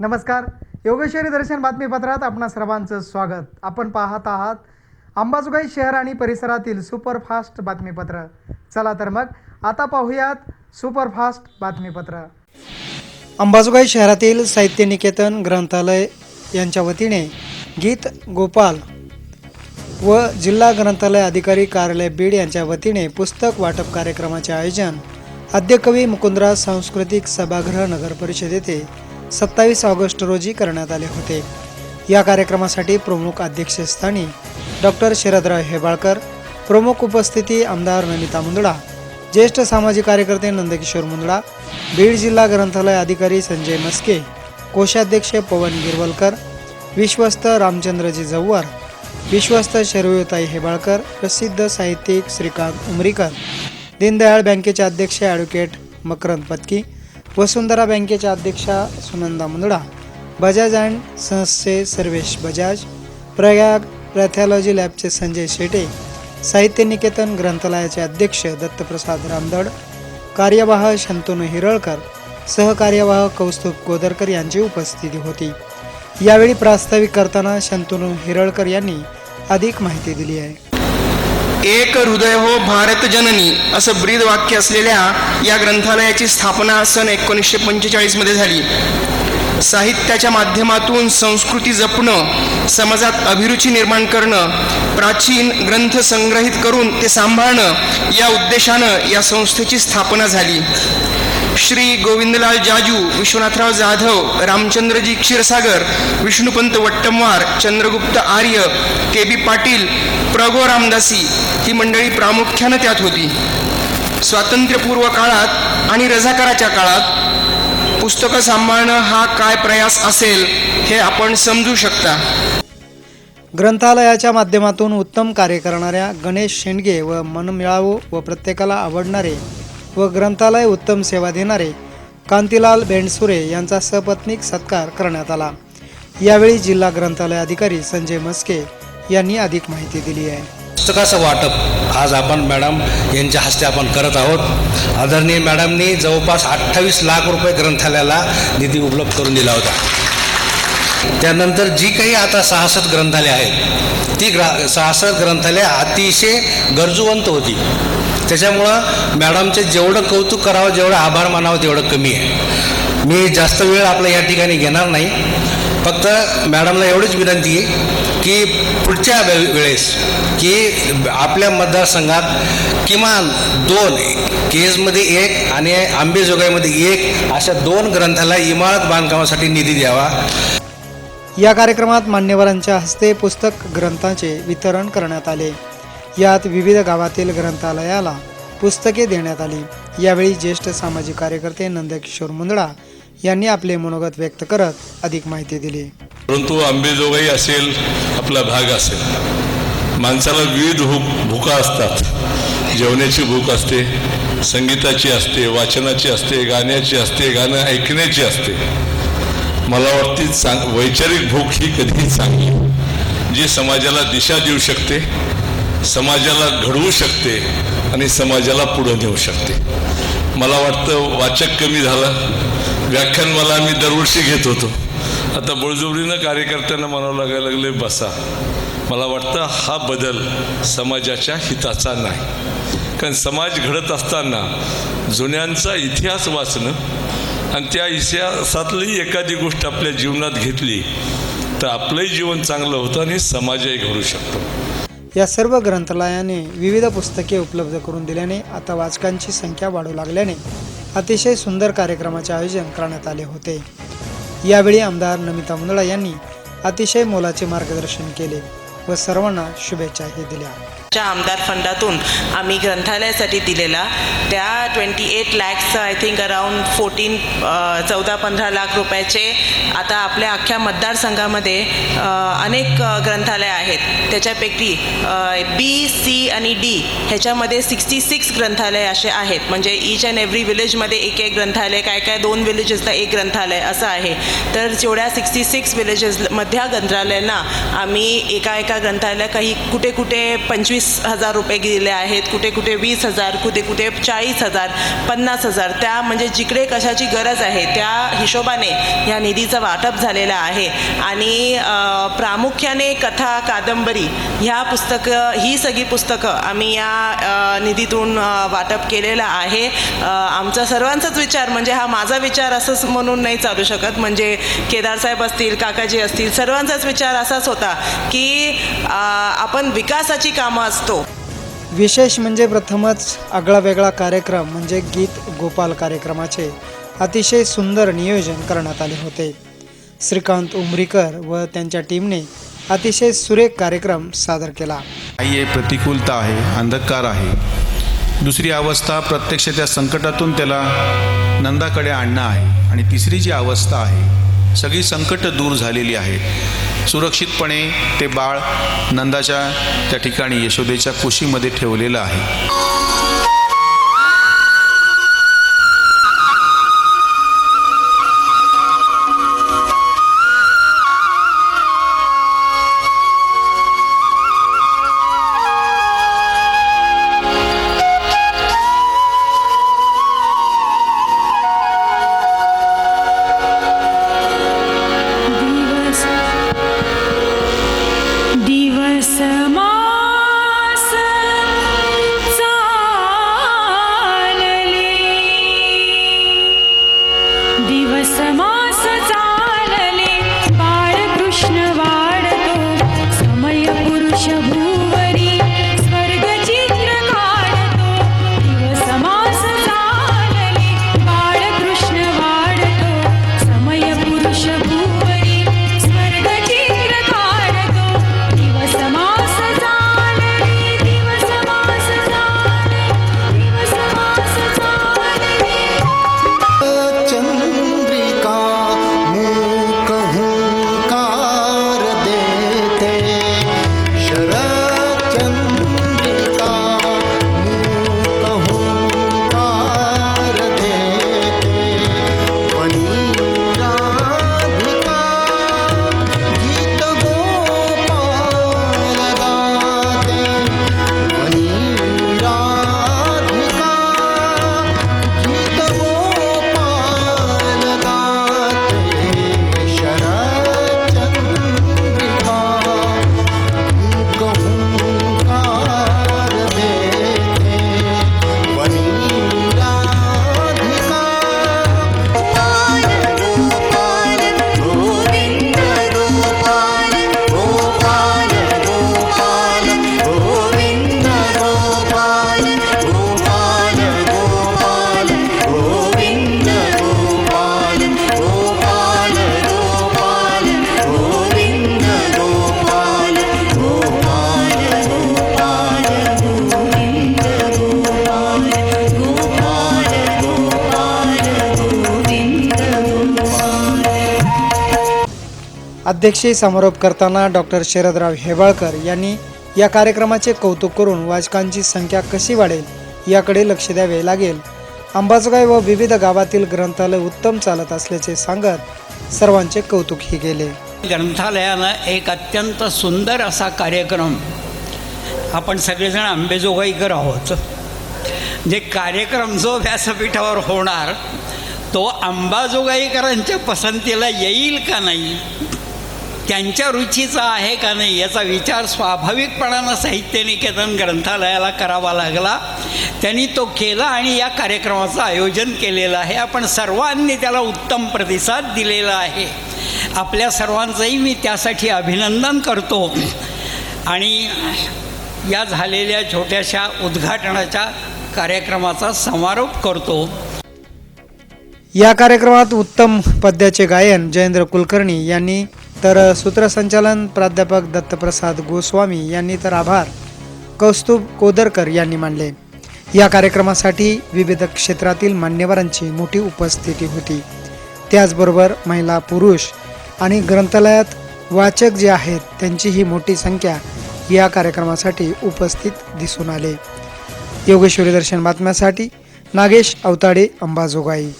नमस्कार. योगेश्वरी दर्शन बातमीपत्रात आपणा सर्वांचं स्वागत. आपण पाहत आहात अंबाजोगाई शहर आणि परिसरातील सुपरफास्ट बातमीपत्र. चला तर मग आता पाहूयात सुपरफास्ट बातमीपत्र. अंबाजोगाई शहरातील साहित्य निकेतन ग्रंथालय यांच्या वतीने गीत गोपाल व जिल्हा ग्रंथालय अधिकारी कार्यालय बीड यांच्या वतीने पुस्तक वाटप कार्यक्रमाचे आयोजन आद्यकवी मुकुंदराज सांस्कृतिक सभागृह नगर परिषद येथे सत्तावीस ऑगस्ट रोजी करण्यात आले होते. या कार्यक्रमासाठी प्रमुख अध्यक्षस्थानी डॉक्टर शरदराव हेबाळकर प्रमुख उपस्थिती आमदार नमिता मुंदडा ज्येष्ठ सामाजिक कार्यकर्ते नंदकिशोर मुंदडा बीड जिल्हा ग्रंथालय अधिकारी संजय मस्के कोषाध्यक्ष पवन गिरवलकर विश्वस्त रामचंद्रजी जव्हार विश्वस्त शर्वताई हेबाळकर प्रसिद्ध साहित्यिक श्रीकांत उमरीकर दीनदयाळ बँकेचे अध्यक्ष ॲडव्होकेट मकरंद पत्की वसुंधरा बँकेच्या अध्यक्षा सुनंदा मुंदडा बजाज अँड सन्सचे सर्वेश बजाज प्रयाग पॅथॉलॉजी लॅबचे संजय शेटे साहित्य निकेतन ग्रंथालयाचे अध्यक्ष दत्तप्रसाद रामदड कार्यवाह शंतनू हिरळकर सहकार्यवाह कौस्तुभ गोदरकर यांची उपस्थिती होती. यावेळी प्रास्ताविक करताना शंतनू हिरळकर यांनी अधिक माहिती दिली आहे. एक हृदय हो भारत जननी असं ब्रीद वाक्य असलेल्या या ग्रंथालयाची स्थापना सन एकोणीसशे पंचेचाळीसमध्ये झाली. साहित्याच्या माध्यमातून संस्कृती जपणं समाजात अभिरुची निर्माण करणं प्राचीन ग्रंथ संग्रहित करून ते सांभाळणं या उद्देशानं या संस्थेची स्थापना झाली. श्री गोविंदलाल जाजू विश्वनाथराव जाधव रामचंद्रजी क्षीरसागर विष्णुपंत वट्टमवार चंद्रगुप्त आर्य के बी पाटील प्रगो रामदासी ही मंडळी प्रामुख्यानं त्यात होती. स्वातंत्र्यपूर्व काळात आणि रझाकाराच्या काळात पुस्तकं सांभाळणं हा काय प्रयास असेल हे आपण समजू शकता. ग्रंथालयाच्या माध्यमातून उत्तम कार्य करणाऱ्या गणेश शेंडगे व मनमिळावू व प्रत्येकाला आवडणारे व ग्रंथालय उत्तम सेवा देणारे कांतीलाल बेंडसुरे यांचा सपत्नीक सत्कार करण्यात आला. यावेळी जिल्हा ग्रंथालय अधिकारी संजय मस्के यांनी अधिक माहिती दिली आहे. पुस्तकाचं वाटप आज आपण मॅडम यांच्या हस्ते आपण करत आहोत. आदरणीय मॅडमनी जवळपास अठ्ठावीस लाख रुपये ग्रंथालयाला निधी उपलब्ध करून दिला होता. त्यानंतर जी काही आता सहासष्ट ग्रंथालय आहेत ती ग्रा सहासष्ट ग्रंथालय अतिशय गरजूवंत होती. त्याच्यामुळं मॅडमचे जेवढं कौतुक करावं जेवढं आभार मानावं तेवढं कमी आहे. मी जास्त वेळ आपला या ठिकाणी घेणार नाही. फक्त मॅडमला एवढीच विनंती आहे की पुढच्या वे वेळेस की आपल्या मतदारसंघात किमान दोन केजमध्ये एक आणि आंबेजोगाईमध्ये एक अशा दोन ग्रंथाला इमारत बांधकामासाठी निधी द्यावा. या कार्यक्रमात मान्यवरांच्या हस्ते पुस्तक ग्रंथांचे वितरण करण्यात आले. यात विविध गावातील ग्रंथालयाला पुस्तके देण्यात आली. यावेळी ज्येष्ठ सामाजिक कार्यकर्ते नंदकिशोर मुंदडा यांनी आपले मनोगत व्यक्त करत अधिक माहिती दिली. परंतु आंबेजोगाई असेल आपला भाग असेल. माणसाला विविध भूक भूका असतात. जेवण्याची भूक असते संगीताची असते वाचनाची असते गाण्याची असते गाणं ऐकण्याची असते. मला वाटते चांग वैचारिक भूक ही कधीही चांगली. जी समाजाला दिशा देऊ शकते समाजाला घडवू शकते आणि समाजाला पुढं नेऊ शकते. मला वाटतं वाचक कमी झालं. व्याख्यान मला आम्ही दरवर्षी घेत होतो. आता बळजबरीनं कार्यकर्त्यांना म्हणावं लागायला लागले बसा. मला वाटतं हा बदल समाजाच्या हिताचा नाही. कारण समाज घडत असताना जुन्यांचा इतिहास वाचणं आणि त्या इतिहासातली एखादी गोष्ट आपल्या जीवनात घेतली तर आपलंही जीवन चांगलं होतं आणि समाजही घडू शकतो. या सर्व ग्रंथालयाने विविध पुस्तके उपलब्ध करून दिल्याने आता वाचकांची संख्या वाढू लागल्याने अतिशय सुंदर कार्यक्रमाचे आयोजन करण्यात आले होते. यावेळी आमदार नमिता मुंदळा यांनी अतिशय मोलाचे मार्गदर्शन केले. व सर्वांना शुभेच्छाही दिल्या. च्या आमदार फंडातून आम्ही ग्रंथालयासाठी दिलेला. त्या twenty eight lakhs I think around fourteen चौदा पंधरा लाख रुपयाचे आता आपल्या अख्ख्या मतदारसंघामध्ये अनेक ग्रंथालय आहेत. त्याच्यापैकी बी सी आणि डी ह्याच्यामध्ये सिक्स्टी सिक्स ग्रंथालय असे आहेत. म्हणजे ईच अँड एव्हरी विलेजमध्ये एक एक ग्रंथालय काय काय दोन विलेजेसला एक ग्रंथालय असं आहे. तर जेवढ्या सिक्स्टी सिक्स विलेजेसमधल्या ग्रंथालयांना आम्ही एका एका ग्रंथालय काही कुठे कुठे पंचवीस हजार रुपये दिले आहेत कुठे कुठे वीस हजार कुठे कुठे चाळीस हजार पन्नास हजार. त्या म्हणजे जिकडे कशाची गरज आहे त्या हिशोबाने ह्या निधीचं वाटप झालेलं आहे. आणि प्रामुख्याने कथा कादंबरी ह्या पुस्तकं ही सगळी पुस्तकं आम्ही या निधीतून वाटप केलेलं आहे. आमचा सर्वांचाच विचार म्हणजे हा माझा विचार असंच म्हणून नाही चालू शकत. म्हणजे केदारसाहेब असतील काकाजी असतील सर्वांचाच विचार असाच होता की आपण विकासाची कामं असतो. विशेष म्हणजे प्रथमच आगळा वेगळा कार्यक्रम म्हणजे गीत गोपाल कार्यक्रमाचे अतिशय सुंदर नियोजन करण्यात आले होते. श्रीकांत उमरीकर व त्यांच्या टीमने अतिशय सुरेख कार्यक्रम सादर केला. आहे प्रतिकूलता आहे अंधकार आहे. दुसरी अवस्था प्रत्यक्ष त्या संकटातून त्याला नंदाकडे आणणं आहे. आणि तिसरी जी अवस्था आहे सगळी संकट दूर झालेली आहेत. सुरक्षितपणे ते बाळ नंदाच्या त्या ठिकाणी यशोदेच्या कुशीमध्ये ठेवलेलं आहे. अध्यक्षीय समारोप करताना डॉक्टर शरदराव हेबाळकर यांनी या कार्यक्रमाचे कौतुक करून वाचकांची संख्या कशी वाढेल याकडे लक्ष द्यावे लागेल. अंबाजोगाई व विविध गावातील ग्रंथालय उत्तम चालत असल्याचे सांगत सर्वांचे कौतुकही केले. ग्रंथालयानं एक अत्यंत सुंदर असा कार्यक्रम आपण सगळेजण आंबेजोगाईकर आहोत. जे कार्यक्रम जो व्यासपीठावर होणार तो अंबाजोगाईकरांच्या पसंतीला येईल का नाही? त्यांच्या रुचीचा आहे का नाही याचा विचार स्वाभाविकपणानं साहित्य निकेतन ग्रंथालयाला करावा लागला. त्यांनी तो केला आणि या कार्यक्रमाचं आयोजन केलेलं आहे. आपण सर्वांनी त्याला उत्तम प्रतिसाद दिलेला आहे. आपल्या सर्वांचंही मी त्यासाठी अभिनंदन करतो. आणि या झालेल्या छोट्याशा उद्घाटनाच्या कार्यक्रमाचा समारोप करतो. या कार्यक्रमात उत्तम पद्याचे गायन जयेंद्र कुलकर्णी यांनी तर सूत्रसंचालन प्राध्यापक दत्तप्रसाद गोस्वामी यांनी तर आभार. कौस्तुभ कोदरकर यांनी मानले या कार्यक्रमासाठी विविध क्षेत्रातील मान्यवरांची मोठी उपस्थिती होती. त्याचबरोबर महिला पुरुष आणि ग्रंथालयात वाचक जे आहेत त्यांची ही मोठी संख्या या कार्यक्रमासाठी उपस्थित दिसून आले. योगेश्वरी दर्शन बातम्यासाठी नागेश अवताडे अंबाजोगाई.